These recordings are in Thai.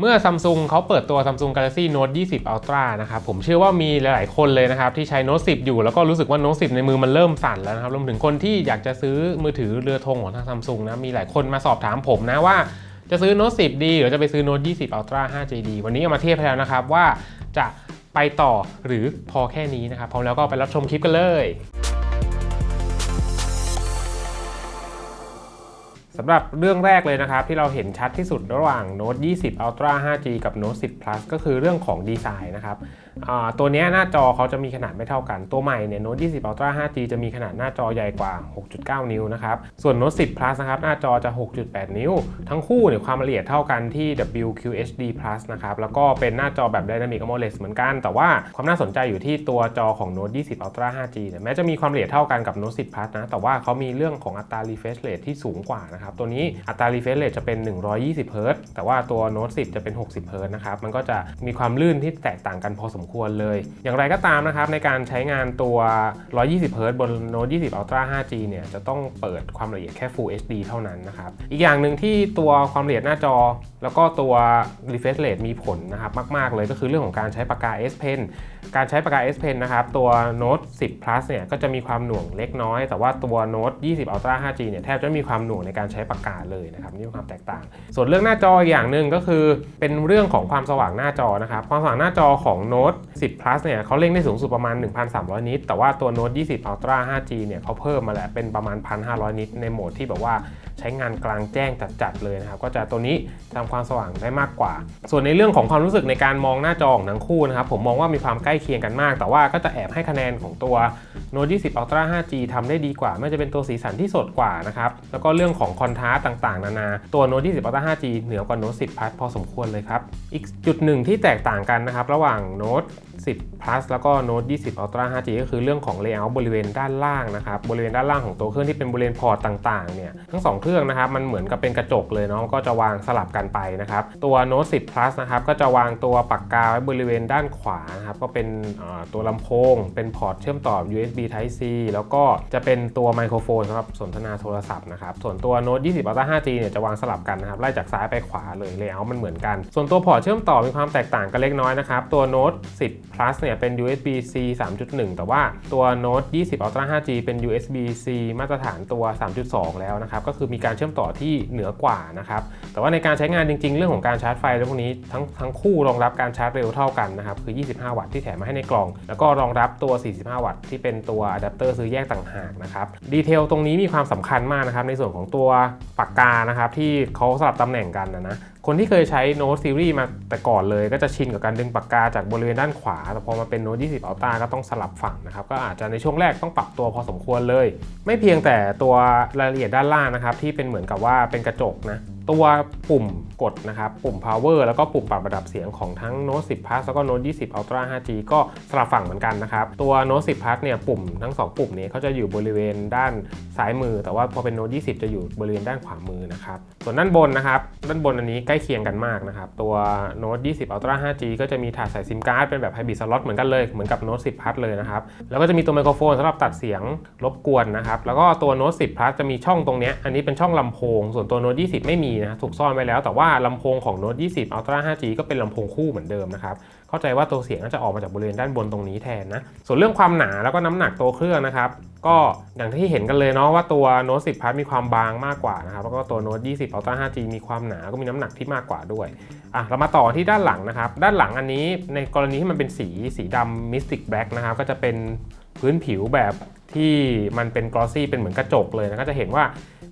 เมื่อ Samsung เขาเปิดตัว Samsung Galaxy Note 20 Ultra นะครับผมเชื่อว่ามีหลาย ๆ คนเลยนะครับที่ใช้ Note 10 อยู่แล้วก็รู้สึกว่า Note 10 ในมือมันเริ่มสั่นแล้วนะครับรวมถึงคนที่อยากจะซื้อมือถือเรือธงของทาง Samsung นะมีหลายคนมาสอบถามผมนะว่าจะซื้อ Note 10 ดี หรือจะไปซื้อ Note 20 Ultra 5G ดี วันนี้เอามาเทียบแล้วนะครับว่าจะไปต่อหรือพอแค่นี้นะครับพร้อมแล้วก็ไปรับชมคลิปกันเลย สำหรับเรื่องแรกเลยนะครับที่เราเห็นชัดที่สุดระหว่าง Note 20 Ultra 5G กับ Note 10 Plus ก็คือเรื่องของดีไซน์นะครับ ตัวนี้หน้าจอเขาจะมีขนาดไม่เท่ากัน ตัวใหม่เนี่ย Note 20 Ultra 5G จะมีขนาดหน้าจอใหญ่กว่า 6.9 นิ้วนะครับ ส่วน Note 10 Plus นะครับ หน้าจอจะ 6.8 นิ้ว ทั้งคู่เนี่ยความละเอียดเท่ากันที่ WQHD Plus นะครับ แล้วก็เป็นหน้าจอแบบ Dynamic AMOLED เหมือนกัน แต่ว่าความน่าสนใจอยู่ที่ตัวจอของ Note 20 Ultra 5G เนี่ยแม้จะมีความละเอียดเท่ากันกับ Note 10 Plus นะ แต่ว่าเขามีเรื่องของอัตรา refresh rate ที่สูงกว่านะครับ ตัวนี้อัตรา refresh rate จะเป็น 120 Hz แต่ว่าตัว Note 10 จะเป็น 60 Hz นะครับ มันก็จะมีความลื่นที่แตกต่างกันพอสมควรเลย อย่างไรก็ตามนะครับในการใช้งานตัว 120 Hz บน Note 20 Ultra 5G เนี่ยจะต้องเปิดความละเอียดแค่ Full HD เท่านั้นนะครับ อีกอย่างหนึ่งที่ตัวความละเอียดหน้าจอ แล้วก็ตัว refresh rate มีผลนะครับมาก ๆ เลยก็คือเรื่องของการใช้ปากกา S Pen การใช้ปากกา S Pen นะครับ ตัว Note 10 Plus เนี่ยก็จะมีความหน่วงเล็กน้อย แต่ว่าตัว Note 20 Ultra 5G เนี่ยแทบจะไม่มีความหน่วงในการใช้ปากกาเลยนะครับนี่เป็นความแตกต่าง ส่วนเรื่องหน้าจออีกอย่างหนึ่งก็คือ เป็นเรื่องของความสว่างหน้าจอนะครับความสว่างหน้าจอของ Note 10 Plus เนี่ยเขาเร่งได้สูงสุดประมาณ 1,300 นิตแต่ว่าตัว Note 20 Ultra 5G เนี่ยเขาเพิ่มมาแล้วเป็นประมาณ 1,500 นิตในโหมดที่แบบว่า ช้งานกลางแจ้งจัดๆเลยนะครับ ก็จะตัวนี้ทำความสว่างได้มากกว่า ส่วนในเรื่องของความรู้สึกในการมองหน้าจอของทั้งคู่นะครับ ผมมองว่ามีความใกล้เคียงกันมาก แต่ว่าก็จะแอบให้คะแนนของตัว Note 20 Ultra 5G ทำได้ดีกว่าไม่จะเป็นตัวสีสันที่สดกว่านะครับ แล้วก็เรื่องของคอนทราสต์ต่างๆ นานา ตัว Note 20 Ultra 5G เหนือกว่า Note 10 Plus พอสมควรเลยครับ อีกจุดหนึ่งที่แตกต่างกันนะครับ ระหว่าง Note 10 Plus แล้วก็ Note 20 Ultra 5G ก็คือเรื่องของ layout บริเวณด้านล่างนะครับ บริเวณด้านล่างของตัวเครื่องที่เป็นบริเวณพอร์ตต่างๆ เนี่ย ทั้ง 2 เครื่องนะครับ มันเหมือนกับเป็นกระจกเลยเนาะ ก็จะวางสลับกันไปนะครับ ตัว Note 10 Plus นะครับ ก็จะวางตัวปากกาไว้บริเวณด้านขวานะครับ ก็เป็นตัวลำโพง เป็นพอร์ตเชื่อมต่อ USB Type C แล้วก็จะเป็นตัวไมโครโฟนสำหรับสนทนาโทรศัพท์นะครับ ส่วนตัว Note 20 Ultra 5G เนี่ยจะวางสลับกันนะครับ ไล่จากซ้ายไปขวาเลย layout มันเหมือนกัน ส่วนตัวพอร์ตเชื่อมต่อมีความแตกต่างกันเล็กน้อยนะครับ ตัว Note 10 Plus เนี่ยเป็น USB C 3.1 แต่ว่าตัว Note 20 Ultra 5G เป็น USB C มาตรฐานตัว 3.2 แล้วนะครับ ก็คือมีการเชื่อมต่อที่เหนือกว่านะครับ แต่ว่าในการใช้งานจริง ๆ เรื่องของการชาร์จไฟและพวกนี้ทั้งทั้งคู่รองรับการชาร์จเร็วเท่ากันนะครับ คือ 25 วัตต์ที่แถมมาให้ในกล่อง แล้วก็รองรับตัว 45 วัตต์ที่เป็นตัวอะแดปเตอร์ซื้อแยกต่างหากนะครับ ดีเทลตรงนี้มีความสำคัญมากนะครับในส่วนของตัวปากกานะครับที่เขาสลับตำแหน่งกันนะนะคนที่เคยใช้ Note Series มาแต่ก่อนเลย ก็จะชินกับการดึงปากกาจากบริเวณด้านขวา แต่พอมาเป็น Note 20 Ultra ก็ต้องสลับฝั่งนะครับ ก็อาจจะในช่วงแรกต้องปรับตัวพอสมควรเลย ไม่เพียงแต่ตัวรายละเอียดด้านล่างนะครับที่เป็นเหมือนกับว่าเป็นกระจกนะ ตัวปุ่มกดนะครับ ปุ่ม power แล้วก็ปุ่มปรับระดับเสียงของทั้ง Note 10 Plus แล้วก็ Note 20 Ultra 5G ก็สลับฝั่งเหมือนกันนะครับ ตัว Note 10 Plus เนี่ยปุ่มทั้ง 2 ปุ่มนี้เขาจะอยู่บริเวณด้านซ้ายมือ แต่ว่าพอเป็น Note 20 จะอยู่บริเวณด้านขวามือนะครับ ส่วนด้านบนนะครับ ด้านบนอันนี้ใกล้เคียงกันมากนะครับ ตัว Note 20 Ultra 5G ก็จะมีถาดใส่ซิมการ์ดเป็นแบบ Hybrid Slot เหมือนกันเลยเหมือนกับ Note 10 Plus เลยนะครับ แล้วก็จะมีตัวไมโครโฟนสำหรับตัดเสียงรบกวนนะครับแล้วก็ตัว Note 10 Plus จะมีช่องตรงนี้อันนี้เป็นช่องลำโพง ส่วนตัว Note 20 ไม่มีนะถูกซ่อนไว้แล้วแต่ว่าลำโพงของ Note 20 Ultra 5G ก็เป็นลำโพงคู่เหมือนเดิมนะครับ เข้าใจว่าตัวเสียงน่าจะออกมาจากบริเวณด้านบนตรงนี้แทนนะ ส่วนเรื่องความหนาแล้วก็น้ำหนักตัวเครื่องนะครับ ก็อย่างที่เห็นกันเลยเนาะว่าตัว Note 10 Plus มีความบางมากกว่านะครับ แล้วก็ตัว Note 20 Ultra 5G มีความหนาก็มีน้ำหนักที่มากกว่าด้วยอะเรามาต่อที่ด้านหลังนะครับ ด้านหลังอันนี้ในกรณีที่มันเป็นสีสีดำ Mystic Black นะครับก็จะเป็นพื้นผิวแบบที่มันเป็นกลอซี่เป็นเหมือนกระจกเลยนะก็จะเห็นว่า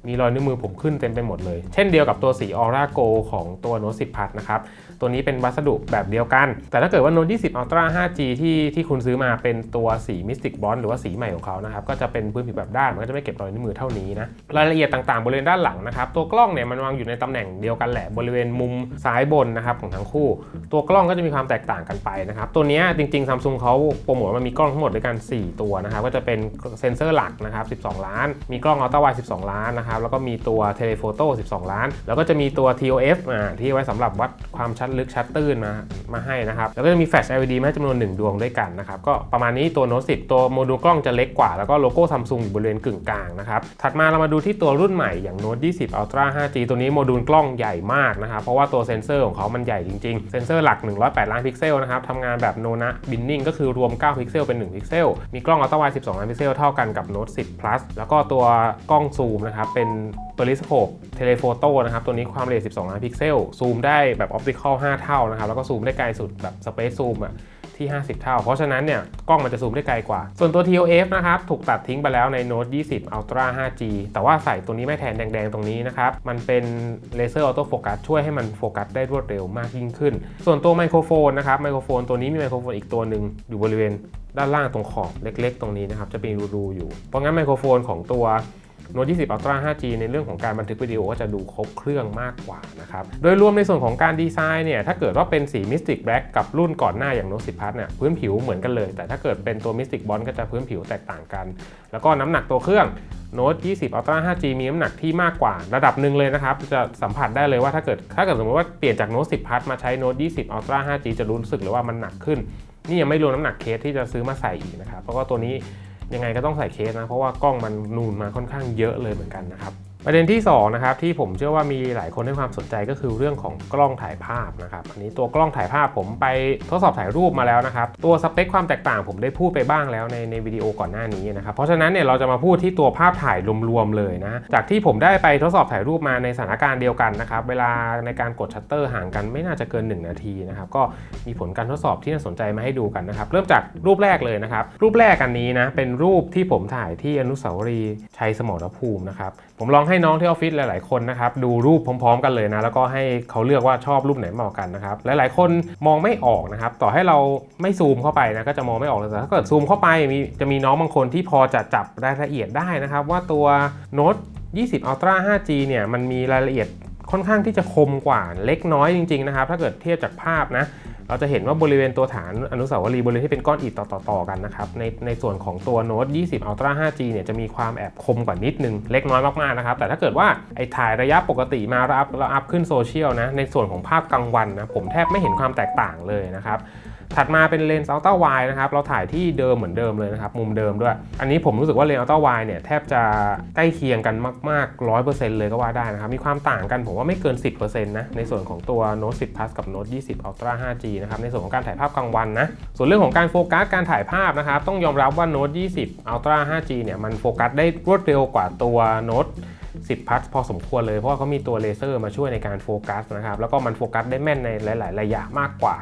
มีรอยนิ้วมือผมขึ้นเต็มไปหมดเลย เช่นเดียวกับตัวสี Aura Gold ของตัว Note 10 Plus นะครับ ตัวนี้เป็นวัสดุแบบเดียวกัน แต่ถ้าเกิดว่า Note 20 Ultra 5G ที่ที่คุณซื้อมาเป็นตัวสี Mystic Bronze หรือว่าสีใหม่ของเขานะครับ ก็จะเป็นพื้นผิวแบบด้านมันก็จะไม่เก็บรอยนิ้วมือเท่านี้นะ รายละเอียดต่างๆบริเวณด้านหลังนะครับ ตัวกล้องเนี่ยมันวางอยู่ในตำแหน่งเดียวกันแหละ บริเวณมุมซ้ายบนนะครับของทั้งคู่ ตัวกล้องก็จะมีความแตกต่างกันไปนะครับ ตัวนี้จริงๆ Samsung เขาโปรโมทว่ามันมีกล้องทั้งหมดด้วยกัน 4 ตัวนะครับ ก็จะเป็นเซนเซอร์หลักนะครับ 12 ล้าน มีกล้องอัลตร้าไวด์12 ล้านนะครับแล้วก็มีตัวเทเลโฟโต้12 ล้าน แล้วก็จะมีตัว TOF อ่าที่ไว้สำหรับวัดความชัดลึกชัดตื้นมามาให้นะครับ แล้วก็จะมีแฟลช LED มาให้จำนวน 1 ดวงด้วยกันนะครับ ก็ประมาณนี้ตัว Note 10 ตัวโมดูลกล้องจะเล็กกว่า แล้วก็โลโก้ซัมซุงอยู่บริเวณกึ่งกลางนะครับ ถัดมาเรามาดูที่ตัวรุ่นใหม่อย่าง Note 20 Ultra 5G ตัวนี้โมดูลกล้องใหญ่มากนะครับเพราะว่าตัวเซนเซอร์ของเขามันใหญ่จริงๆ เซนเซอร์หลัก 108 ล้านพิกเซลนะครับทำงานแบบโนนะบินนิ่งก็คือรวม 9 พิกเซลเป็น 1 พิกเซล มีกล้องอัลตร้าไวด์12 ล้านพิกเซลเท่ากันกับ Note 10 Plus แล้วก็ตัวกล้องซูมนะครับเป็น p e r i s c o p e เทเลโฟโต้นะครับ ตัวนี้ความละเอียด 12 ล้านพิกเซล ซูมได้แบบออปติคอล 5 เท่านะครับ แล้วก็ซูมได้ไกลสุดแบบสเปซซูมอะที่ 50 เท่า เพราะฉะนั้นเนี่ย กล้องมันจะซูมได้ไกลกว่า ส่วนตัว TOF นะครับ ถูกตัดทิ้งไปแล้วใน Note 20 Ultra 5G แต่ว่าใส่ตัวนี้ไม่แทนแดงๆ ตรงนี้นะครับ มันเป็นเลเซอร์ออโต้โฟกัสช่วยให้มันโฟกัสได้รวดเร็วมากยิ่งขึ้น ส่วนตัวไมโครโฟนนะครับ ไมโครโฟนตัวนี้มีไมโครโฟนอีกตัวหนึ่งอยู่บริเวณด้านล่างตรงขอบเล็ก ๆ ตรงนี้นะครับ จะเป็นรูๆอยู่ เพราะงั้นไมโครโฟนของตัว Note 20 Ultra 5G ในเรื่องของการบันทึกวิดีโอก็จะดูครบเครื่องมากกว่านะครับ โดยรวมในส่วนของการดีไซน์เนี่ย ถ้าเกิดว่าเป็นสี Mystic Black กับรุ่นก่อนหน้าอย่าง Note 10 Plus เนี่ยพื้นผิวเหมือนกันเลย แต่ถ้าเกิดเป็นตัว Mystic Bond ก็จะพื้นผิวแตกต่างกัน แล้วก็น้ำหนักตัวเครื่อง Note 20 Ultra 5G มีน้ำหนักที่มากกว่าระดับหนึ่งเลยนะครับ จะสัมผัสได้เลยว่าถ้าเกิดถ้าเกิดสมมติว่าเปลี่ยนจาก Note 10 Plus มาใช้ Note 20 Ultra 5G จะรู้สึกเลยว่ามันหนักขึ้น นี่ยังไม่รวมน้ำหนักเคสที่จะซื้อมาใส่อีกนะครับเพราะว่าตัวนี้ ยังไงก็ต้องใส่เคสนะ เพราะว่ากล้องมันนูนมาค่อนข้างเยอะเลยเหมือนกันนะครับ ประเด็นที่ 2 นะครับ ที่ผมเชื่อว่ามีหลายคนให้ความสนใจก็คือเรื่องของกล้องถ่ายภาพนะครับอันนี้ตัวกล้องถ่ายภาพผมไปทดสอบถ่ายรูปมาแล้วนะครับ ตัวสเปคความแตกต่างผมได้พูดไปบ้างแล้วในในวิดีโอก่อนหน้านี้นะครับ เพราะฉะนั้นเนี่ยเราจะมาพูดที่ตัวภาพถ่ายรวมๆเลยนะ จากที่ผมได้ไปทดสอบถ่ายรูปมาในสถานการณ์เดียวกันนะครับ เวลาในการกดชัตเตอร์ห่างกันไม่น่าจะเกิน 1 นาทีนะครับ ก็มีผลการทดสอบที่น่าสนใจมาให้ดูกันนะครับ เริ่มจากรูปแรกเลยนะครับ รูปแรกอันนี้นะ เป็นรูปที่ผมถ่ายที่อนุสาวรีย์ชัยสมรภูมินะครับ ผมลองให้น้องที่ออฟฟิศหลายๆคนนะครับดูรูปพร้อม ๆ กันเลยนะแล้วก็ให้เขาเลือกว่าชอบรูปไหนมากกว่ากันนะครับหลายๆคนมองไม่ออกนะครับต่อให้เราไม่ซูมเข้าไปนะก็จะมองไม่ออกเลยแต่ถ้าเกิดซูมเข้าไปมีจะมีน้องบางคนที่พอจะจับรายละเอียดได้นะครับ ว่าตัว Note 20 Ultra 5G เนี่ยมันมีรายละเอียดค่อนข้างที่จะคมกว่าเล็กน้อยจริงๆนะครับถ้าเกิดเทียบจากภาพนะ เราจะเห็นว่าบริเวณตัวฐานอนุสาวรีย์บริเวณที่เป็นก้อนอิฐต่อๆกันนะครับในในส่วนของตัวโน้ต20 Ultra 5G เนี่ยจะมีความแอบคมกว่านิดนึง เล็กน้อยมากๆนะครับ แต่ถ้าเกิดว่าไอ้ถ่ายระยะปกติมาเราอัพเราอัพขึ้นโซเชียลนะในส่วนของภาพกลางวันนะผมแทบไม่เห็นความแตกต่างเลยนะครับ ถัดมาเป็นเลนส์อัลตร้าไวนะครับ เราถ่ายที่เดิมเหมือนเดิมเลยนะครับ มุมเดิมด้วย อันนี้ผมรู้สึกว่าเลนส์อัลตร้าไวเนี่ยแทบจะใกล้เคียงกันมากๆ 100%เลยก็ว่าได้นะครับ มีความต่างกันผมว่าไม่เกิน 10%นะ ในส่วนของตัว Note 10 Plus กับ Note 20 Ultra 5G นะครับ ในส่วนของการถ่ายภาพกลางวันนะ ส่วนเรื่องของการโฟกัสการถ่ายภาพนะครับ ต้องยอมรับว่า Note 20 Ultra 5G เนี่ยมันโฟกัสได้รวดเร็วกว่าตัว Note 10พัทพอสมควรเลยเพราะว่าเขามีตัวเลเซอร์มาช่วยในการโฟกัสนะครับ แล้วก็มันโฟกัสได้แม่นในหลาย ๆ ระยะมากกว่า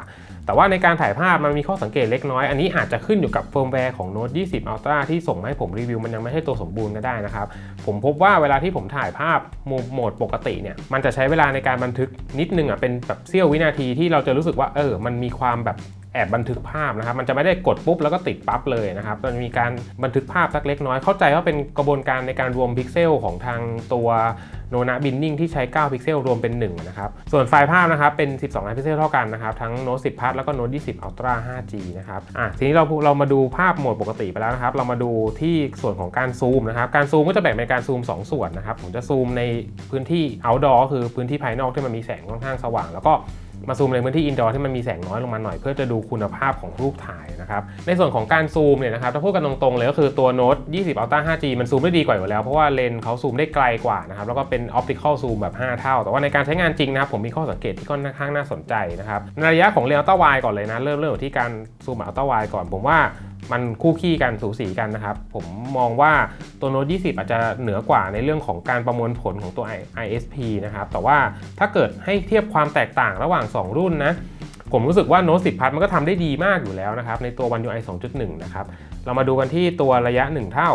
แต่ว่าในการถ่ายภาพมันมีข้อสังเกตเล็กน้อย อันนี้อาจจะขึ้นอยู่กับเฟิร์มแวร์ของ Note 20 Ultra ที่ส่งมาให้ผมรีวิวมันยังไม่ใช่ตัวสมบูรณ์ก็ได้นะครับ ผมพบว่าเวลาที่ผมถ่ายภาพโหมดปกติเนี่ยมันจะใช้เวลาในการบันทึกนิดนึงอะเป็นแบบเสี้ยววินาทีที่เราจะรู้สึกว่าเออมันมีความแบบ บบันทึกภาพนะครับ มันจะไม่ได้กดปุ๊บแล้วก็ติดปั๊บเลยนะครับ มันมีการบันทึกภาพสักเล็กน้อย เข้าใจว่าเป็นกระบวนการในการรวมพิกเซลของทางตัวโนนาบินนิ่งที่ใช้ 9 พิกเซลรวมเป็น 1 นะครับ ส่วนไฟล์ภาพนะครับ เป็น 12ล้านพิกเซลเท่ากันนะครับ ทั้ง Note 10 Plus แล้วก็ Note 20 Ultra 5G นะครับ อะ ทีนี้เราเรามาดูภาพโหมดปกติไปแล้วนะครับ เรามาดูที่ส่วนของการซูมนะครับ การซูมก็จะแบ่งเป็นการซูม 2 ส่วนนะครับ ผมจะซูมในพื้นที่ outdoor คือพื้นที่ภายนอกที่มันมีแสงค่อนข้างสว่าง แล้วก็ มาซูมในพื้นที่อินดอร์ที่มันมีแสงน้อยลงมาหน่อยเพื่อจะดูคุณภาพของรูปถ่ายนะครับในส่วนของการซูมเนี่ยนะครับถ้าพูดกันตรงๆเลยก็คือตัวโน้ต20 Ultra 5G มันซูมได้ดีกว่าอยู่แล้ว เพราะว่าเลนส์เขาซูมได้ไกลกว่านะครับแล้วก็เป็นออปติคอลซูมแบบ 5 เท่า แต่ว่าในการใช้งานจริงนะครับผมมีข้อสังเกตที่ค่อนข้างน่าสนใจนะครับในระยะของเลนส์ Ultra Wide ก่อนเลยนะเริ่มเริ่มที่การซูมอัลต้าวายก่อนผมว่า มันคู่ขี้กันสูสีกันนะครับ ผมมองว่าตัวโน้ต20 อาจจะเหนือกว่าในเรื่องของการประมวลผลของตัว ISP นะครับ แต่ว่าถ้าเกิดให้เทียบความแตกต่างระหว่าง 2 รุ่นนะ ผมรู้สึกว่าโน้ต10 พัดมันก็ทำได้ดีมากอยู่แล้วนะครับ ในตัว One UI 2.1 นะครับ เรามาดูกันที่ตัวระยะ 1 เท่า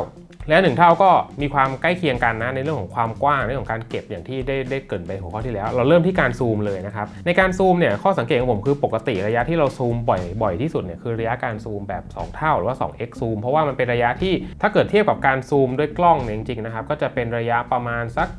และหนึ่งเท่าก็มีความใกล้เคียงกันนะในเรื่องของความกว้างในเรื่องของการเก็บอย่างที่ได้ได้เกิดไปหัวข้อที่แล้ว เราเริ่มที่การซูมเลยนะครับในการซูมเนี่ยข้อสังเกตของผมคือปกติระยะที่เราซูมบ่อยบ่อยที่สุดเนี่ยคือระยะการซูมแบบ 2 เท่าหรือว่า 2x ซูมเพราะว่ามันเป็นระยะที่ถ้าเกิดเทียบกับการซูมด้วยกล้องเนี่ยจริงๆนะครับก็จะเป็นระยะประมาณสัก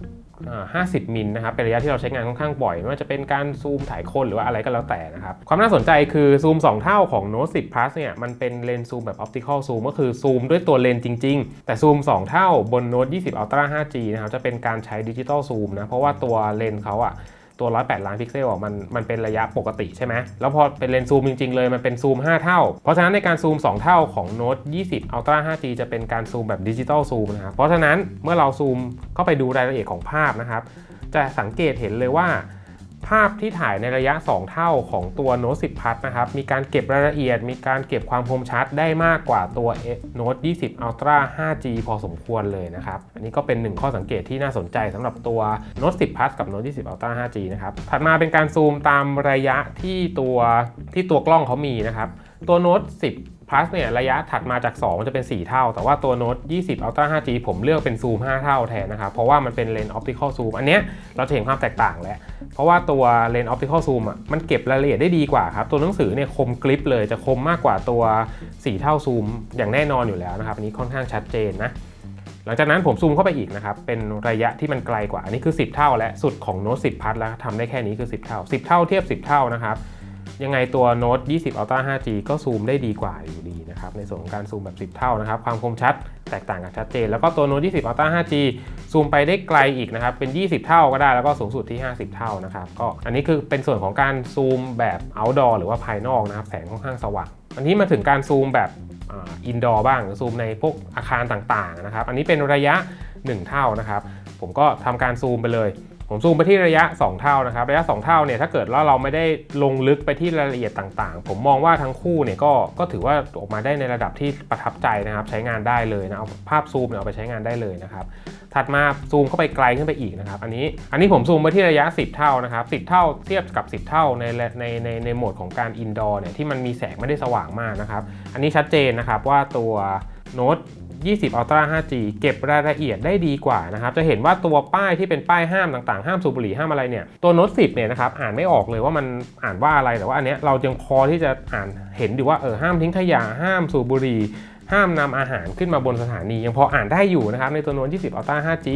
50 มิลนะครับเป็นระยะที่เราใช้งานค่อนข้างบ่อย ไม่ว่าจะเป็นการซูมถ่ายคนหรือว่าอะไรก็แล้วแต่นะครับ ความน่าสนใจคือซูม 2 เท่าของ Note 10 Plus เนี่ยมันเป็นเลนส์ซูมแบบ optical zoom ก็คือซูมด้วยตัวเลนส์จริง ๆ แต่ซูม 2 เท่าบน Note 20 Ultra 5G นะครับจะเป็นการใช้ดิจิตอลซูมนะเพราะว่าตัวเลนส์เขาอะ ตัว 108 ล้านพิกเซลอะมันมันเป็นระยะปกติใช่ไหมแล้วพอเป็นเลนส์ซูมจริงๆเลย มันเป็นซูม 5 เท่า เพราะฉะนั้นในการซูม 2 เท่าของ Note 20 Ultra 5G จะเป็นการซูมแบบดิจิตอลซูมนะครับเพราะฉะนั้นเมื่อเราซูมเข้าไปดูรายละเอียดของภาพนะครับจะสังเกตเห็นเลยว่า ภาพที่ถ่ายในระยะ 2 เท่าของตัว Note 10 Plus นะครับ มีการเก็บรายละเอียด มีการเก็บความคมชัดได้มากกว่าตัว Note 20 Ultra 5G พอสมควรเลยนะครับ อันนี้ก็เป็นหนึ่งข้อสังเกตที่น่าสนใจสำหรับตัว Note 10 Plus กับ Note 20 Ultra 5G นะครับ ถัดมาเป็นการซูมตามระยะที่ตัวที่ตัวกล้องเขามีนะครับ ตัว Note 10 Plus เนี่ยระยะถัดมาจาก 2 จะเป็น 4 เท่า แต่ว่าตัว Note 20 Ultra 5G ผมเลือกเป็นซูม 5 เท่าแทนนะครับ เพราะว่ามันเป็นเลนส์ออปติคอลซูมอันเนี้ยเราจะเห็นความแตกต่างแล้ว เพราะว่าตัวเลนส์ออปติคอลซูมอะมันเก็บรายละเอียดได้ดีกว่าครับ ตัวหนังสือเนี่ยคมกริปเลยจะคมมากกว่าตัว 4 เท่าซูม อย่างแน่นอนอยู่แล้วนะครับอันนี้ค่อนข้างชัดเจนนะหลังจากนั้นผมซูมเข้าไปอีกนะครับเป็นระยะที่มันไกลกว่าอันนี้คือ 10 เท่า และสุดของ Note 10 Plus แล้วทำได้แค่นี้คือ 10 เท่า 10 เท่าเทียบ 10 เท่านะครับ ยังไงตัว Note 20 Ultra 5G ก็ซูมได้ดีกว่าอยู่ดีนะครับ ในส่วนของการซูมแบบ 10 เท่านะครับ ความคมชัดแตกต่างกันชัดเจน แล้วก็ตัว Note 20 Ultra 5G ซูมไปได้ไกลอีกนะครับ เป็น 20 เท่าก็ได้ แล้วก็สูงสุดที่ 50 เท่านะครับ ก็อันนี้คือเป็นส่วนของการซูมแบบ outdoor หรือว่าภายนอกนะครับ แสงค่อนข้างสว่าง อันนี้มาถึงการซูมแบบอินดอร์บ้างหรือซูมในพวกอาคารต่างๆนะครับ อันนี้เป็นระยะ 1 เท่านะครับ ผมก็ทำการซูมไปเลย ผมซูมไปที่ระยะ 2 เท่านะครับ ระยะ 2 เท่าเนี่ยถ้าเกิดว่าเราไม่ได้ลงลึกไปที่รายละเอียดต่างๆ ผมมองว่าทั้งคู่เนี่ยก็ก็ถือว่าออกมาได้ในระดับที่ประทับใจนะครับ ใช้งานได้เลยนะเอาภาพซูมเนี่ยเอาไปใช้งานได้เลยนะครับถัดมาซูมเข้าไปไกลขึ้นไปอีกนะครับอันนี้อันนี้ผมซูมไปที่ระยะ 10 เท่านะครับ10 เท่าเทียบกับ 10 เท่าในในในในโหมดของการอินดอร์เนี่ยที่มันมีแสงไม่ได้สว่างมากนะครับอันนี้ชัดเจนนะครับว่าตัวโน้ต 20 Ultra 5G เก็บรายละเอียดได้ดีกว่านะครับ จะเห็นว่าตัวป้ายที่เป็นป้ายห้ามต่างๆ ห้ามสูบบุหรี่ห้ามอะไรเนี่ย ตัวโน้ต10เนี่ยนะครับ อ่านไม่ออกเลยว่ามันอ่านว่าอะไร แต่ว่าอันเนี้ยเรายังพอที่จะอ่านเห็นอยู่ว่าเออห้ามทิ้งขยะ ห้ามสูบบุหรี่ห้ามนำอาหารขึ้นมาบนสถานี ยังพออ่านได้อยู่นะครับ ในตัวโน้ต20 Ultra 5G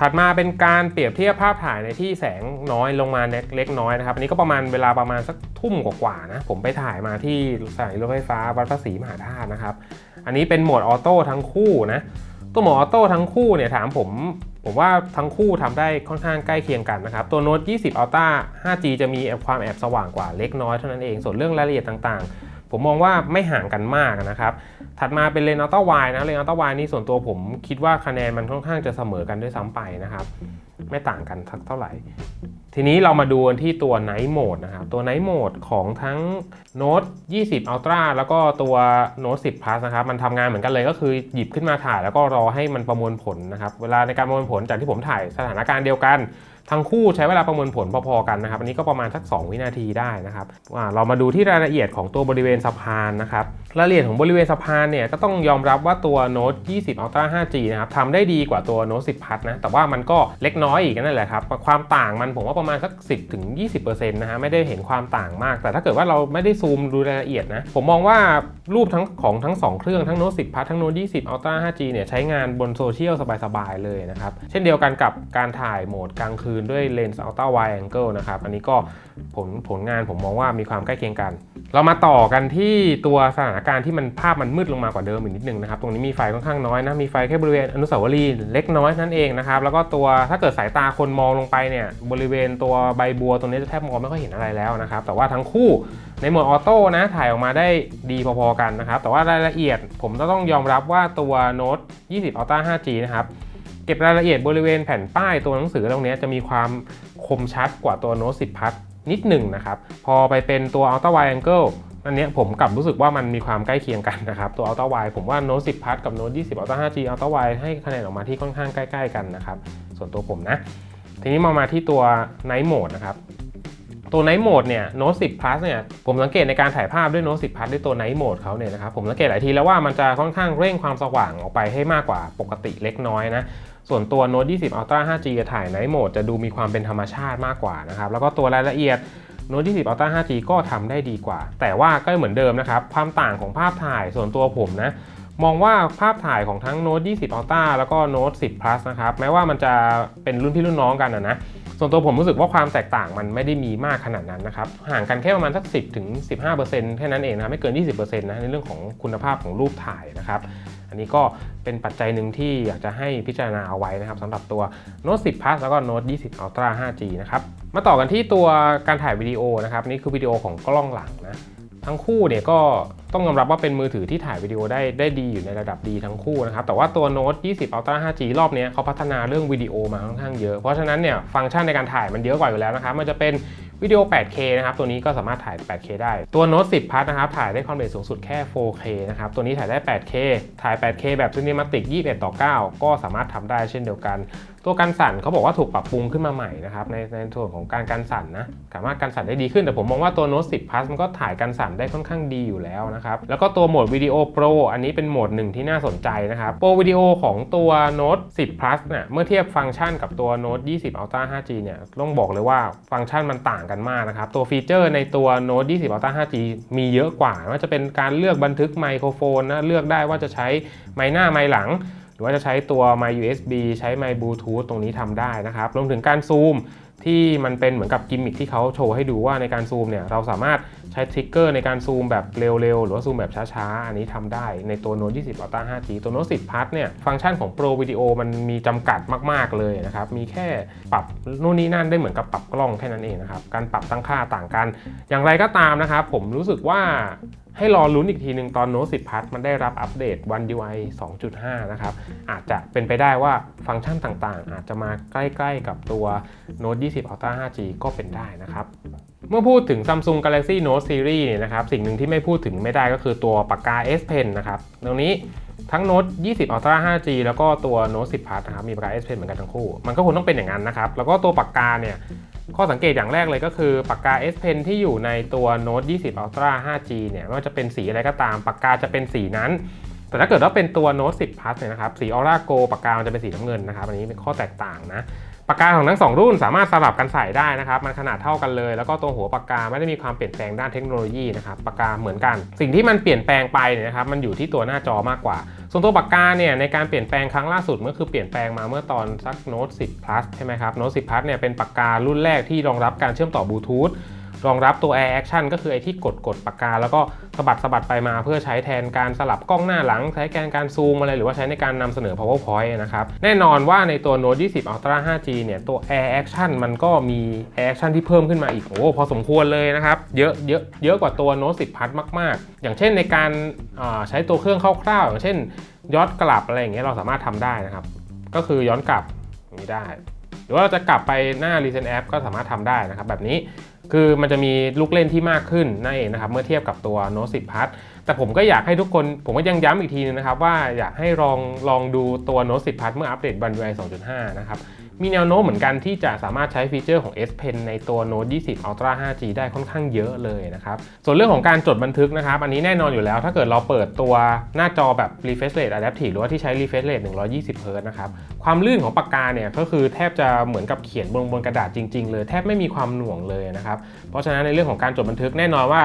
ถัดมาเป็นการเปรียบเทียบภาพถ่ายในที่แสงน้อยลงมาเล็กน้อยนะครับ อันนี้ก็ประมาณเวลาประมาณสักทุ่มกว่าๆนะ ผมไปถ่ายมาที่สถานีรถไฟฟ้าวัดพระศรีมหาธาตุนะครับ อันนี้เป็นโหมดออโต้ทั้งคู่นะ ตัวโหมดออโต้ทั้งคู่เนี่ยถามผมผมว่าทั้งคู่ทำได้ค่อนข้างใกล้เคียงกันนะครับ ตัวโน้ต20 Ultra 5G จะมีความแอบสว่างกว่าเล็กน้อยเท่านั้นเอง ส่วนเรื่องรายละเอียดต่างๆ ผมมองว่าไม่ห่างกันมากนะครับ ถัดมาเป็นเลนอัลต้าไวนะเลนอัลต้าไวนี่ส่วนตัวผมคิดว่าคะแนนมันค่อนข้างจะเสมอกันด้วยซ้ำไปนะครับ ไม่ต่างกันสักเท่าไหร่ ทีนี้เรามาดูที่ตัว Night Mode นะครับตัว Night Mode ของทั้ง Note 20 Ultra แล้วก็ตัว Note 10 Plus นะครับมันทำงานเหมือนกันเลยก็คือหยิบขึ้นมาถ่ายแล้วก็รอให้มันประมวลผลนะครับเวลาในการประมวลผลจากที่ผมถ่ายสถานการณ์เดียวกัน ทั้งคู่ใช้เวลาประเมวลผลพอๆกันนะครับ อันนี้ก็ประมาณสัก 2 วินาทีได้นะครับว่าเรามาดูที่รายละเอียดของตัวบริเวณสะพานนะครับรายละเอียดของบริเวณสะพานเนี่ยก็ต้องยอมรับว่าตัว Note 20 Ultra 5G นะครับทำได้ดีกว่าตัว Note 10 Plus นะแต่ว่ามันก็เล็กน้อยอีกนั่นแหละครับความต่างมันผมว่าประมาณสัก 10ถึง20%นะฮะไม่ได้เห็นความต่างมาก แต่ถ้าเกิดว่าเราไม่ได้ซูมดูรายละเอียดนะผมมองว่ารูปทั้งของทั้ง 2 เครื่องทั้ง Note 10 Plus ทั้ง Note 20 Ultra 5G เนี่ยใช้งานบนโซเชียลสบายๆเลยนะครับเช่นเดียวกันกับการถ่ายโหมดกลางคืนด้วยเลนส์ Ultra Wide Angle นะครับ อันนี้ก็ผลผลงานผมมองว่ามีความใกล้เคียงกัน เรามาต่อกันที่ตัวสถานการณ์ที่มันภาพมันมืดลงมากว่าเดิมอีกนิดนึงนะครับ ตรงนี้มีไฟค่อนข้างน้อยนะ มีไฟแค่บริเวณอนุสาวรีย์เล็กน้อยนั่นเองนะครับ แล้วก็ตัวถ้าเกิดสายตาคนมองลงไปเนี่ยบริเวณตัวใบบัวตรงนี้จะแทบมองไม่ค่อยเห็นอะไรแล้วนะครับ แต่ว่าทั้งคู่ในโหมดออโต้นะถ่ายออกมาได้ดีพอๆกันนะครับ แต่ว่ารายละเอียดผมจะต้องยอมรับว่าตัว Note 20 Ultra 5G นะครับ เก็บรายละเอียดบริเวณแผ่นป้ายตัวหนังสือตรงนี้จะมีความคมชัดกว่าตัว Note 10 Plus นิดหนึ่งนะครับ พอไปเป็นตัว Ultra Wide Angle อันนี้ผมกลับรู้สึกว่ามันมีความใกล้เคียงกันนะครับ ตัว Ultra Wide ผมว่า Note 10 Plus กับ Note 20 Ultra 5G Ultra Wide ให้คะแนนออกมาที่ค่อนข้างใกล้ ๆ กันนะครับ ส่วนตัวผมนะ ทีนี้มามาที่ตัว Night Mode นะครับ ตัว Night Mode เนี่ย Note 10 Plus เนี่ยผมสังเกตในการถ่ายภาพด้วย Note 10 Plus ด้วยตัว Night Mode เขาเนี่ยนะครับผมสังเกตหลายทีแล้วว่ามันจะค่อนข้างเร่งความสว่างออกไปให้มากกว่าปกติเล็กน้อยนะ ส่วนตัว Note 20 Ultra 5G ถ่าย Night Mode จะดูมีความเป็นธรรมชาติมากกว่านะครับ แล้วก็ตัวรายละเอียด Note 20 Ultra 5G ก็ทำได้ดีกว่า แต่ว่าก็เหมือนเดิมนะครับ ความต่างของภาพถ่ายส่วนตัวผมนะ มองว่าภาพถ่ายของทั้ง Note 20 Ultra แล้วก็ Note 10 Plus นะครับ แม้ว่ามันจะเป็นรุ่นพี่รุ่นน้องกันนะนะส่วนตัวผมรู้สึกว่าความแตกต่างมันไม่ได้มีมากขนาดนั้นนะครับ ห่างกันแค่ประมาณสัก 10ถึง15%แค่นั้นเองนะไม่เกิน 20%นะในเรื่องของคุณภาพของรูปถ่ายนะครับ อันนี้ก็เป็นปัจจัยหนึ่งที่อยากจะให้พิจารณาเอาไว้นะครับสำหรับตัว Note 10 Plus แล้วก็ Note 20 Ultra 5G นะครับมาต่อกันที่ตัวการถ่ายวิดีโอนะครับนี่คือวิดีโอของกล้องหลังนะทั้งคู่เนี่ยก็ต้องยอมรับว่าเป็นมือถือที่ถ่ายวิดีโอได้ได้ดีอยู่ในระดับดีทั้งคู่นะครับ แต่ว่าตัว Note 20 Ultra 5G รอบนี้เขาพัฒนาเรื่องวิดีโอมาค่อนข้างเยอะ เพราะฉะนั้นเนี่ยฟังก์ชันในการถ่ายมันเยอะกว่าอยู่แล้วนะครับ มันจะเป็น วิดีโอ 8K นะครับตัวนี้ก็สามารถถ่าย 8K ได้ ตัว Note 10 Plus นะครับถ่ายได้ความละเอียดสูงสุดแค่ 4K นะครับตัวนี้ถ่ายได้ 8K ถ่าย 8K แบบซินิมาติก21 ต่อ 9 ก็สามารถทำได้เช่นเดียวกัน ตัวกันสั่นเขาบอกว่าถูกปรับปรุงขึ้นมาใหม่นะครับในในส่วนของการกันสั่นนะสามารถกันสั่นได้ดีขึ้นแต่ผมมองว่าตัว Note 10 Plus มันก็ถ่ายกันสั่นได้ค่อนข้างดีอยู่แล้วนะครับแล้วก็ตัวโหมดวิดีโอ Pro อันนี้เป็นโหมดหนึ่งที่น่าสนใจนะครับโปรวิดีโอของตัว Note 10 Plus เนี่ยเมื่อเทียบฟังก์ชันกับตัว Note 20 Ultra 5G เนี่ยต้องบอกเลยว่าฟังก์ชันมันต่างกันมากนะครับตัวฟีเจอร์ในตัว Note 20 Ultra 5G มีเยอะกว่าว่าจะเป็นการเลือกบันทึกไมโครโฟนนะเลือกได้ว่าจะใช้ไมหน้าไมหลัง หรือว่าจะใช้ตัว My USB ใช้ My Bluetooth ตรงนี้ทำได้นะครับ รวมถึงการซูมที่มันเป็นเหมือนกับกิมมิคที่เขาโชว์ให้ดูว่าในการซูมเนี่ยเราสามารถ ใช้ทริกเกอร์ในการซูมแบบเร็วๆ หรือว่าซูมแบบช้าๆ อันนี้ทำได้ในตัว Note 20 Ultra 5G ตัว Note 10 Plus เนี่ยฟังก์ชันของ Pro Video มันมีจำกัดมากๆเลยนะครับ มีแค่ปรับนู่นนี่นั่นได้เหมือนกับปรับกล้องแค่นั้นเองนะครับ การปรับตั้งค่าต่างกัน อย่างไรก็ตามนะครับ ผมรู้สึกว่าให้รอลุ้นอีกทีหนึ่งตอน Note 10 Plus มันได้รับอัปเดต One UI 2.5 นะครับ อาจจะเป็นไปได้ว่าฟังก์ชันต่างๆ อาจจะมาใกล้ๆกับตัว Note 20 Ultra 5G ก็เป็นได้นะครับ เมื่อพูดถึง Samsung Galaxy Note Series เนี่ยนะครับสิ่งหนึ่งที่ไม่พูดถึงไม่ได้ก็คือตัวปากกา S Pen นะครับตรงนี้ทั้ง Note 20 Ultra 5G แล้วก็ตัว Note 10 Plus นะครับมีปากกา S Pen เหมือนกันทั้งคู่ มันก็คงต้องเป็นอย่างนั้นนะครับ แล้วก็ตัวปากกาเนี่ยข้อสังเกตอย่างแรกเลยก็คือ ปากกา S Pen ที่อยู่ในตัว Note 20 Ultra 5G เนี่ยไม่ว่าจะเป็นสีอะไรก็ตามปากกาจะเป็นสีนั้น แต่ถ้าเกิดว่าเป็นตัว Note 10 Plus เนี่ยนะครับสี Aura Go ปากกามันจะเป็นสีน้ำเงินนะครับอันนี้เป็นข้อแตกต่างนะ ปากกาของทั้ง 2 รุ่นสามารถสลับกันใส่ได้นะครับ มันขนาดเท่ากันเลย แล้วก็ตรงหัวปากกาไม่ได้มีความเปลี่ยนแปลงด้านเทคโนโลยีนะครับปากกาเหมือนกัน สิ่งที่มันเปลี่ยนแปลงไปเนี่ยนะครับมันอยู่ที่ตัวหน้าจอมากกว่า ส่วนตัวปากกาเนี่ยในการเปลี่ยนแปลงครั้งล่าสุดก็คือเปลี่ยนแปลงมาเมื่อตอนซักโน้ต10 Plus ใช่ไหมครับโน้ต10 Plus เนี่ยเป็นปากการุ่นแรกที่รองรับการเชื่อมต่อบลูทูธ รองรับตัว Air Action ก็คือไอที่กดกดปากกา แล้วก็สะบัดสะบัดไปมาเพื่อใช้แทนการสลับกล้องหน้าหลัง ใช้แกนการซูมอะไรหรือว่าใช้ในการนำเสนอ PowerPoint นะครับแน่นอนว่าในตัว Note 20 Ultra 5G เนี่ยตัว Air Action มันก็มี Air Action ที่เพิ่มขึ้นมาอีกโอ้พอสมควรเลยนะครับเยอะเยอะเยอะกว่าตัว Note 10 Plus มาก ๆ อย่างเช่นในการใช้ตัวเครื่องคร่าวๆอย่างเช่นย้อนกลับอะไรอย่างเงี้ยเราสามารถทำได้นะครับก็คือย้อนกลับอย่างนี้ได้ หรือว่าเราจะกลับไปหน้า Recent App ก็สามารถทำได้นะครับแบบนี้ คือมันจะมีลูกเล่นที่มากขึ้นนั่นเองนะครับเมื่อเทียบกับตัวโน้ตสิบพัทแต่ผมก็อยากให้ทุกคน ผมก็ยังย้ำอีกทีนึงนะครับว่าอยากให้ลองลองดูตัวโน้ตสิบพัทเมื่ออัปเดต One UI 2.5นะครับ มีแนวโน้มเหมือนกันที่จะสามารถใช้ฟีเจอร์ของ S Pen ในตัว Note 20 Ultra 5G ได้ค่อนข้างเยอะเลยนะครับ ส่วนเรื่องของการจดบันทึกนะครับ อันนี้แน่นอนอยู่แล้ว ถ้าเกิดเราเปิดตัวหน้าจอแบบ refresh rate adaptive หรือว่าที่ใช้ refresh rate 120 Hz นะครับ ความลื่นของปากกาเนี่ยก็คือแทบจะเหมือนกับเขียนบนบนกระดาษจริง ๆ เลย แทบไม่มีความหน่วงเลยนะครับ เพราะฉะนั้นในเรื่องของการจดบันทึกแน่นอนว่า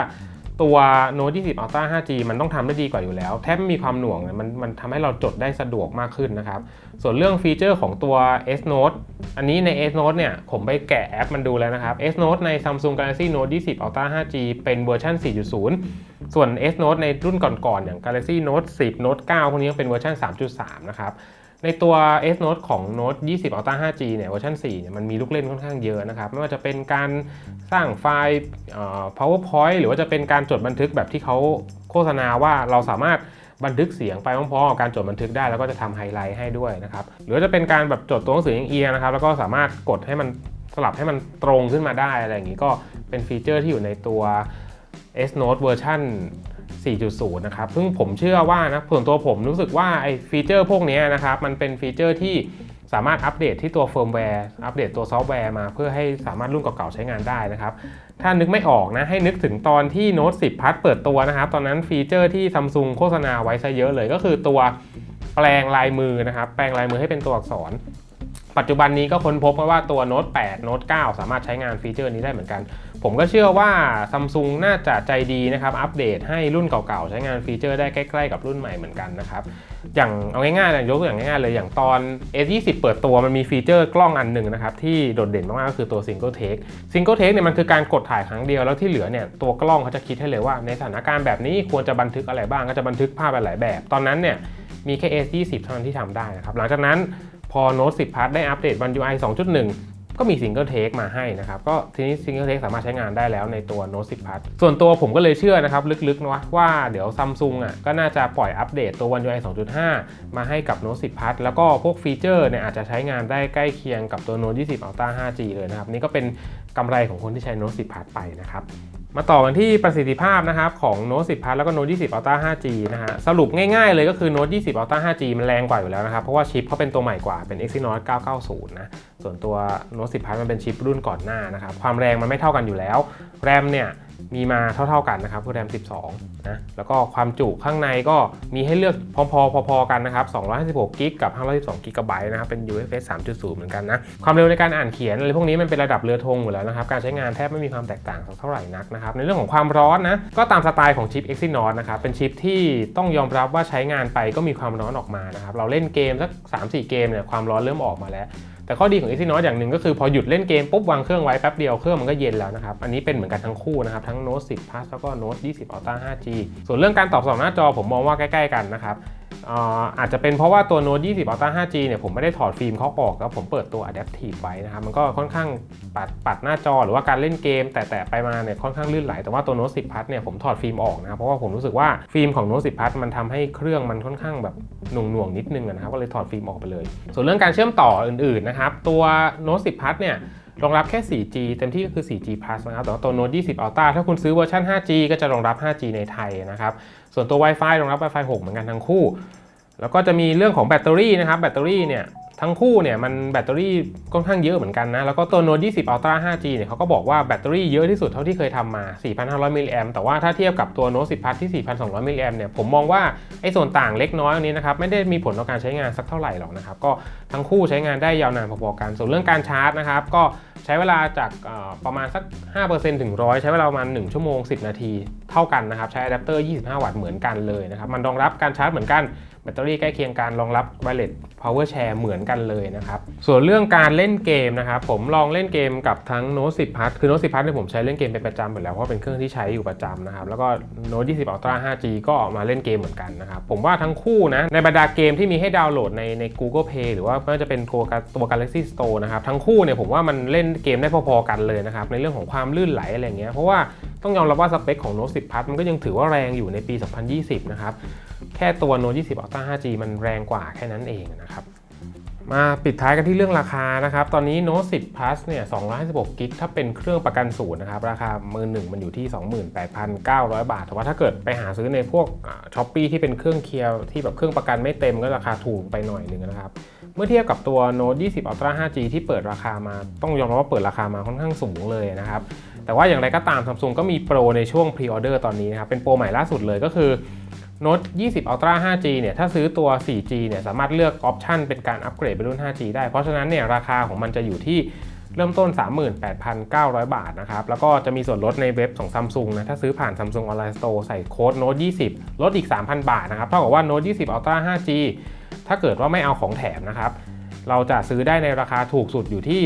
ตัว Note 20 Ultra 5G มันต้องทำได้ดีกว่าอยู่แล้ว แทบไม่มีความหน่วงมันมันทำให้เราจดได้สะดวกมากขึ้นนะครับ ส่วนเรื่องฟีเจอร์ของตัว S Note อันนี้ใน S Note เนี่ย ผมไปแกะแอปมันดูแล้วนะครับ S Note ใน Samsung Galaxy Note 20 Ultra 5G เป็นเวอร์ชัน4.0 ส่วน S Note ในรุ่นก่อนๆอย่าง Galaxy Note 10 Note 9 พวกนี้เป็นเวอร์ชัน3.3 นะครับ ในตัว S Note ของ Note 20 Ultra 5G เนี่ยเวอร์ชัน4เนี่ยมันมีลูกเล่นค่อนข้างเยอะนะครับ ไม่ว่าจะเป็นการสร้างไฟล์ PowerPoint หรือว่าจะเป็นการจดบันทึกแบบที่เขาโฆษณาว่าเราสามารถบันทึกเสียงไปพร้อมๆกับการจดบันทึกได้แล้วก็จะทำไฮไลท์ให้ด้วยนะครับ หรือจะเป็นการแบบจดตัวหนังสือเอียงนะครับ แล้วก็สามารถกดให้มันสลับให้มันตรงขึ้นมาได้อะไรอย่างนี้ก็เป็นฟีเจอร์ที่อยู่ในตัว S Note เวอร์ชัน 4.0 นะครับซึ่งผมเชื่อว่านะส่วนตัวผมรู้สึกว่าไอ้ฟีเจอร์พวกนี้นะครับ มันเป็นฟีเจอร์ที่สามารถอัปเดตที่ตัวเฟิร์มแวร์อัปเดตตัวซอฟต์แวร์มาเพื่อให้สามารถรุ่นเก่าๆใช้งานได้นะครับ ถ้านึกไม่ออกนะ ให้นึกถึงตอนที่ Note 10 Plus เปิดตัวนะครับ ตอนนั้นฟีเจอร์ที่ซัมซุงโฆษณาไว้ซะเยอะเลยก็คือตัวแปลงลายมือนะครับ แปลงลายมือให้เป็นตัวอักษร ปัจจุบันนี้ก็ค้นพบว่าตัว Note 8 Note 9 สามารถใช้งานฟีเจอร์นี้ได้เหมือนกัน ผมก็เชื่อว่าซัมซุงน่าจะใจดีนะครับ อัปเดตให้รุ่นเก่าๆ ใช้งานฟีเจอร์ได้ใกล้ๆ กับรุ่นใหม่เหมือนกันนะครับ อย่างเอาง่ายๆเลยยกตัวอย่างง่ายๆ เลยอย่างตอน S20 เปิดตัวมันมีฟีเจอร์กล้องอันหนึ่งนะครับ ที่โดดเด่นมากๆ ก็คือตัว Single Take Single Take เนี่ยมันคือการกดถ่ายครั้งเดียวแล้วที่เหลือเนี่ยตัวกล้องเขาจะคิดให้เลยว่า ในสถานการณ์แบบนี้ควรจะบันทึกอะไรบ้างก็จะบันทึกภาพหลายแบบ ตอนนั้นเนี่ยมีแค่ S20 เท่านั้นที่ทำได้นะครับหลังจากนั้น พอ Note 10 Plus ได้อัปเดต One UI 2.1 ก็มี Single Take มาให้นะครับ ก็ทีนี้ Single Take สามารถใช้งานได้แล้วในตัว Note 10 Plus ส่วนตัวผมก็เลยเชื่อนะครับ ลึกๆนะว่าเดี๋ยวซัมซุงอะก็น่าจะปล่อยอัปเดตตัว One UI 2.5 มาให้กับ Note 10 Plus แล้วก็พวกฟีเจอร์เนี่ยอาจจะใช้งานได้ใกล้เคียงกับตัว Note 20 Ultra 5G เลยนะครับ นี่ก็เป็นกำไรของคนที่ใช้ Note 10 Plus ไปนะครับ มาต่อกันที่ประสิทธิภาพนะครับของ Note 10 Plus แล้วก็ Note 20 Ultra 5G นะฮะสรุปง่ายๆเลยก็คือ Note 20 Ultra 5G มันแรงกว่าอยู่แล้วนะครับ เพราะว่าชิปเขาเป็นตัวใหม่กว่าเป็น Exynos 990 นะ ส่วนตัว Note 10 Plus มันเป็นชิปรุ่นก่อนหน้านะครับ ความแรงมันไม่เท่ากันอยู่แล้ว แรมเนี่ย มีมาเท่า ๆกันนะครับคือแรม12 นะ แล้วก็ความจุข้างในก็มีให้เลือกพอๆพอๆกันนะครับ 256กิกกับ 512กิกะไบต์นะครับ เป็น UFS 3.0 เหมือนกันนะ ความเร็วในการอ่านเขียนอะไรพวกนี้มันเป็นระดับเรือธงอยู่แล้วนะครับ การใช้งานแทบไม่มีความแตกต่างสักเท่าไหร่นักนะครับ ในเรื่องของความร้อนนะ ก็ตามสไตล์ของชิป Exynos นะครับ เป็นชิปที่ต้องยอมรับว่าใช้งานไปก็มีความร้อนออกมานะครับ เราเล่นเกมสัก 3-4 เกมเนี่ย ความร้อนเริ่มออกมาแล้ว แต่ข้อดีของ Exynos อย่างหนึ่งก็คือพอหยุดเล่นเกมปุ๊บวางเครื่องไว้แป๊บเดียวเครื่องมันก็เย็นแล้วนะครับ อันนี้เป็นเหมือนกันทั้งคู่นะครับ ทั้ง Note 10 Plus แล้วก็ Note 20 Ultra 5G ส่วนเรื่องการตอบสนองหน้าจอผมมองว่าใกล้ ๆ กันนะครับ อาจจะเป็นเพราะว่าตัว Note 20 Ultra 5G เนี่ยผมไม่ได้ถอดฟิล์มเขาออกแล้วผมเปิดตัว Adaptive ไว้นะครับ มันก็ค่อนข้างปัดปัดหน้าจอหรือว่าการเล่นเกม แต่แต่ไปมาเนี่ยค่อนข้างลื่นไหล แต่ว่าตัว Note 10 Plus เนี่ยผมถอดฟิล์มออกนะครับเพราะว่าผมรู้สึกว่าฟิล์มของ Note 10 Plus มันทำให้เครื่องมันค่อนข้างแบบหน่วงหน่วงนิดนึงนะครับก็เลยถอดฟิล์มออกไปเลย ส่วนเรื่องการเชื่อมต่ออื่นๆนะครับตัว Note 10 Plus เนี่ย รองรับแค่ 4G เต็มที่ก็คือ 4G Plus นะครับ แต่ว่าตัว Note 20 Ultra ถ้าคุณซื้อเวอร์ชัน 5G ก็จะรองรับ 5G ในไทยนะครับ ส่วนตัว Wi-Fi รองรับ Wi-Fi 6 เหมือนกันทั้งคู่ แล้วก็จะมีเรื่องของแบตเตอรี่นะครับ แบตเตอรี่เนี่ยทั้งคู่เนี่ยมันแบตเตอรี่ค่อนข้างเยอะเหมือนกันนะ แล้วก็ตัว Note 20 Ultra 5G เนี่ยเขาก็บอกว่าแบตเตอรี่เยอะที่สุดเท่าที่เคยทำมา 4,500 มิลลิแอมแต่ว่าถ้าเทียบกับตัว Note 10 Plus ที่ 4,200 มิลลิแอมเนี่ยผมมองว่าไอ้ส่วนต่างเล็กน้อยอันนี้นะครับ ไม่ได้มีผลต่อการใช้งานสักเท่าไหร่หรอกนะครับ ก็ทั้งคู่ใช้งานได้ยาวนานพอๆกัน ส่วนเรื่องการชาร์จนะครับก็ ช้เวลาจากประมาณสัก 5%ถึง100 ใช้เวลาประมาณ 1 ชั่วโมง 10 นาที เท่ากันนะครับ ใช้อะแดปเตอร์ 25 วัตต์เหมือนกันเลยนะครับ มันรองรับการชาร์จเหมือนกันแบตเตอรี่ใกล้เคียงกันรองรับ wireless power share เหมือนกันเลยนะครับ ส่วนเรื่องการเล่นเกมนะครับผมลองเล่นเกมกับทั้ง Note 10 Plus คือ Note 10 Plus เนี่ยผมใช้เล่นเกมเป็นประจำอยู่แล้ว เพราะเป็นเครื่องที่ใช้อยู่ประจำนะครับ แล้วก็ Note 20 Ultra 5G ก็ออกมาเล่นเกมเหมือนกันนะครับ ผมว่าทั้งคู่นะ ในบรรดาเกมที่มีให้ดาวน์โหลดในใน Google Play หรือว่าไม่ว่าจะเป็นตัวตัว Galaxy Store นะครับ ทั้งคู่เนี่ยผมว่ามันเล่นเกมได้พอๆกันเลยนะครับ ในเรื่องของความลื่นไหลอะไรเงี้ย เพราะว่าต้องยอมรับว่าสเปคของ Note 10 Plus มันก็ยังถือว่าแรงอยู่ในปี 2020 นะครับ แค่ตัว Note 20 Ultra 5G มันแรงกว่าแค่นั้นเองนะครับ มาปิดท้ายกันที่เรื่องราคานะครับ ตอนนี้ Note 10 Plus เนี่ย256กิกถ้าเป็นเครื่องประกันศูนย์นะครับ ราคามือหนึ่งมันอยู่ที่ 28,900 บาท แต่ว่าถ้าเกิดไปหาซื้อในพวกช้อปปีที่เป็นเครื่องเคลียร์ที่แบบเครื่องประกันไม่เต็มก็ราคาถูกไปหน่อยหนึ่งนะครับเมื่อเทียบกับตัว Note 20 Ultra 5G ที่เปิดราคามาต้องยอมรับว่าเปิดราคามาค่อนข้างสูงเลยนะครับ แต่ว่าอย่างไรก็ตาม Samsung ก็มีโปรในช่วง Pre-order ตอนนี้นะครับ เป็นโปรใหม่ล่าสุดเลยก็คือ Note 20 Ultra 5G เนี่ยถ้าซื้อตัว 4G เนี่ยสามารถเลือกออปชันเป็นการอัปเกรดไปรุ่น 5G ได้ เพราะฉะนั้นเนี่ยราคาของมันจะอยู่ที่เริ่มต้น 38,900 บาทนะครับ แล้วก็จะมีส่วนลดในเว็บของ Samsung นะ ถ้าซื้อผ่าน Samsung Online Store ใส่โค้ด Note 20 ลดอีก 3,000 บาทนะครับ เท่ากับว่า Note 20 Ultra 5G ถ้าเกิดว่าไม่เอาของแถมนะครับ เราจะซื้อได้ในราคาถูกสุดอยู่ที่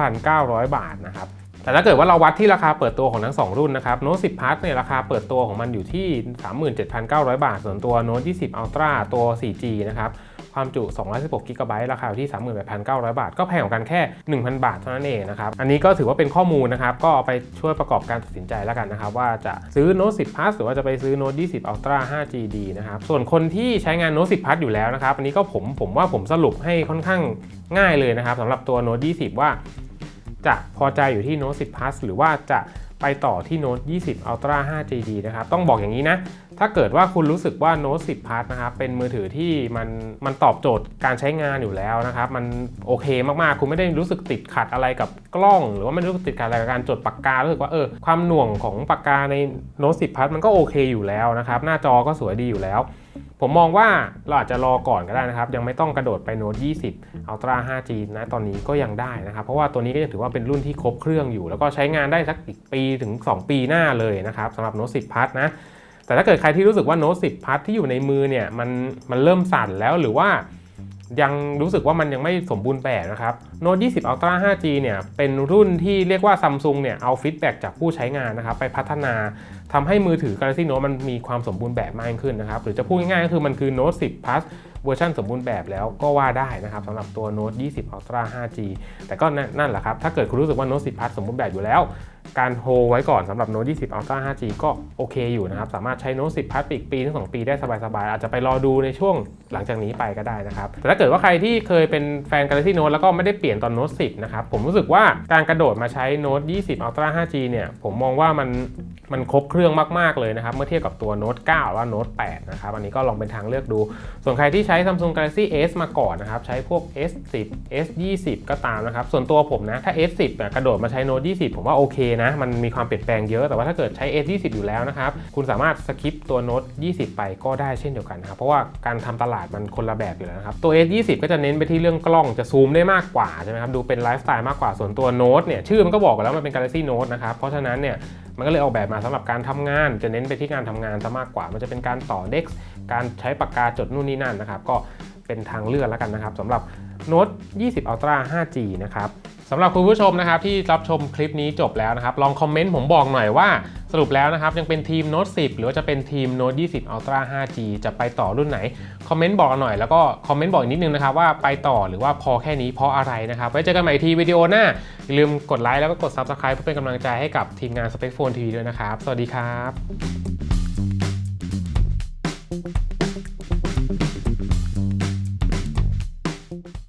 35,900 บาทนะครับ แต่ถ้าเกิดว่าเราวัดที่ราคาเปิดตัวของทั้ง 2 รุ่นนะครับ Note 10 Plus เนี่ยราคาเปิดตัวของมันอยู่ที่ 37,900 บาท ส่วนตัว Note 20 Ultra ตัว 4G นะครับความจุ 216 g b ราคาที่ 38,900 บาท ก็แพงกว่ากันแค่ 1,000 บาทเท่านั้นเองนะครับ อันนี้ก็ถือว่าเป็นข้อมูลนะครับ ก็เอาไปช่วยประกอบการตัดสินใจแล้วกันนะครับ ว่าจะซื้อ Note 10 Plus หรือว่าจะไปซื้อ Note 20 Ultra 5G ดีนะครับ ส่วนคนที่ใช้งาน Note 10 Plus อยู่แล้วนะครับ อันนี้ก็ผมผมว่าผมสรุปให้ค่อนข้างง่ายเลยนะครับสำหรับตัว Note 20 ว่า จะพอใจอยู่ที่ Note 10 Plus หรือว่าจะไปต่อที่ Note 20 Ultra 5G ดีนะครับ ต้องบอกอย่างนี้นะ ถ้าเกิดว่าคุณรู้สึกว่า Note 10 Plus นะครับ เป็นมือถือที่มันมันตอบโจทย์การใช้งานอยู่แล้วนะครับ มันโอเคมากๆ คุณไม่ได้รู้สึกติดขัดอะไรกับกล้อง หรือว่าไม่รู้สึกติดขัดอะไรกับการจดปากกา รู้สึกว่าเออความหน่วงของปากกาใน Note 10 Plus มันก็โอเคอยู่แล้วนะครับ หน้าจอก็สวยดีอยู่แล้ว ผมมองว่าเราอาจจะรอก่อนก็ได้นะครับ ยังไม่ต้องกระโดดไปโน้ต20 Ultra 5G นะตอนนี้ก็ยังได้นะครับ เพราะว่าตัวนี้ก็ยังถือว่าเป็นรุ่นที่ครบเครื่องอยู่ แล้วก็ใช้งานได้สักอีกปีถึง 2 ปีหน้าเลยนะครับสำหรับโน้ต10 Plus นะแต่ถ้าเกิดใครที่รู้สึกว่าโน้ต10 Plus ที่อยู่ในมือเนี่ยมันมันเริ่มสั่นแล้วหรือว่า ยังรู้สึกว่ามันยังไม่สมบูรณ์แบบนะครับ Note 20 Ultra 5G เนี่ยเป็นรุ่นที่เรียกว่า Samsung เนี่ยเอาฟีดแบ็กจากผู้ใช้งานนะครับไปพัฒนาทำให้มือถือ Galaxy Note มันมีความสมบูรณ์แบบมากขึ้นนะครับ หรือจะพูดง่ายๆก็คือมันคือ Note 10 Plus เวอร์ชันสมบูรณ์แบบแล้วก็ว่าได้นะครับสำหรับตัว Note 20 Ultra 5G แต่ก็นั่นนั่นแหละครับ ถ้าเกิดคุณรู้สึกว่า Note 10 Plus สมบูรณ์แบบอยู่แล้วการโฮไว้ก่อนสำหรับ Note 20 Ultra 5G ก็โอเคอยู่นะครับ สามารถใช้ Note 10 Plus ไปอีกปีถึง2ปีได้สบายๆ อาจจะไปรอดูในช่วงหลังจากนี้ไปก็ได้นะครับ แต่ถ้าเกิดว่าใครที่เคยเป็นแฟน Galaxy Note แล้วก็ไม่ได้เปลี่ยนตอน Note 10 นะครับ ผมรู้สึกว่าการกระโดดมาใช้ Note 20 Ultra 5G เนี่ย ผมมองว่ามันมันครบเครื่องมากๆเลยนะครับ เมื่อเทียบกับตัว Note 9หรือว่า Note 8นะครับ อันนี้ก็ลองเป็นทางเลือกดู ส่วนใครที่ใช้ Samsung Galaxy S มาก่อนนะครับ ใช้พวก S10 S20 ก็ตามนะครับ ส่วนตัวผมนะ ถ้า S10 กระโดดมาใช้ Note 20 ผมว่าโอเคนะ มันมีความเปลี่ยนแปลงเยอะ แต่ว่าถ้าเกิดใช้ S20 อยู่แล้วนะครับ คุณสามารถสคิปตัว Note 20 ไปก็ได้เช่นเดียวกันนะครับ เพราะว่าการทำตลาดมันคนละแบบอยู่แล้วนะครับ ตัว S20 ก็จะเน้นไปที่เรื่องกล้อง จะซูมได้มากกว่าใช่ไหมครับ ดูเป็นไลฟ์สไตล์มากกว่า ส่วนตัว Note เนี่ย ชื่อมันก็บอกกันแล้วมันเป็น Galaxy Note นะครับ เพราะฉะนั้นเนี่ย มันก็เลยออกแบบมาสำหรับการทำงาน จะเน้นไปที่การทำงานซะมากกว่า มันจะเป็นการต่อ Dex การใช้ปากกาจดนู่นนี่นั่นนะครับ ก็เป็นทางเลือกแล้วกันนะครับสำหรับ Note 20 Ultra 5G นะครับสำหรับคุณผู้ชมนะครับที่รับชมคลิปนี้จบแล้วนะครับ ลองคอมเมนต์ผมบอกหน่อยว่าสรุปแล้วนะครับ ยังเป็นทีม Note 10 หรือว่าจะเป็นทีม Note 20 Ultra 5G จะไปต่อรุ่นไหน คอมเมนต์บอกหน่อยแล้วก็คอมเมนต์บอกอีกนิดนึงนะครับว่าไปต่อหรือว่าพอแค่นี้เพราะอะไรนะครับ ไว้เจอกันใหม่ทีวิดีโอหน้า อย่าลืมกดไลค์แล้วก็กด Subscribe เพื่อเป็นกำลังใจให้กับทีมงาน Spec Phone TV ด้วยนะครับ สวัสดีครับ